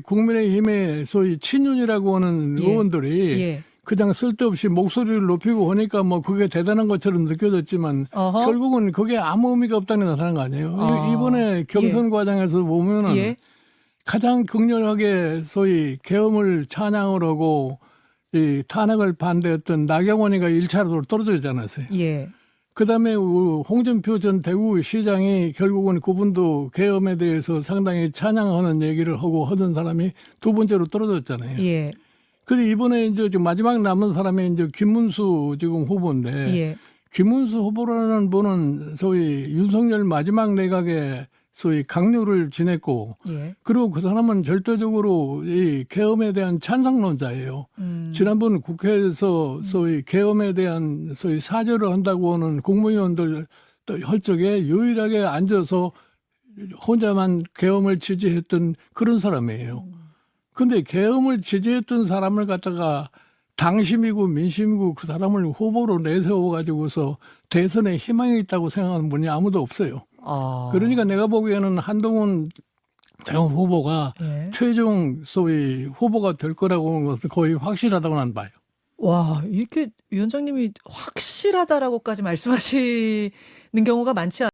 국민의힘의 소위 친윤이라고 하는 예. 의원들이 예. 그냥 쓸데없이 목소리를 높이고 하니까 뭐 그게 대단한 것처럼 느껴졌지만 어허. 결국은 그게 아무 의미가 없다는 게 나타난 거 아니에요. 아. 이- 이번에 경선 과정에서 보면은 예. 가장 극렬하게 소위 계엄을 찬양을 하고 이 탄핵을 반대했던 나경원이가 1차로 떨어지지 않았어요. 예. 그다음에 우- 홍준표 전 대구시장이 결국은 그분도 계엄에 대해서 상당히 찬양하는 얘기를 하고 하던 사람이 두 번째로 떨어졌잖아요. 예. 근데 이번에 이제 마지막 남은 사람이 이제 김문수 지금 후보인데 예. 김문수 후보라는 분은 소위 윤석열 마지막 내각에 소위 강요를 지냈고 예. 그리고 그 사람은 절대적으로 이 계엄에 대한 찬성론자예요. 음. 지난번 국회에서 소위 계엄에 대한 소위 사죄를 한다고 하는 국무위원들 할 적에 유일하게 앉아서 혼자만 계엄을 지지했던 그런 사람이에요. 근데 계엄을 지지했던 사람을 갖다가 당심이고 민심이고 그 사람을 후보로 내세워 가지고서 대선에 희망이 있다고 생각하는 분이 아무도 없어요. 아. 그러니까 내가 보기에는 한동훈 전 후보가 예. 최종 소위 후보가 될 거라고 거의 확실하다고 난 봐요. 와, 이렇게 위원장님이 확실하다라고까지 말씀하시는 경우가 많지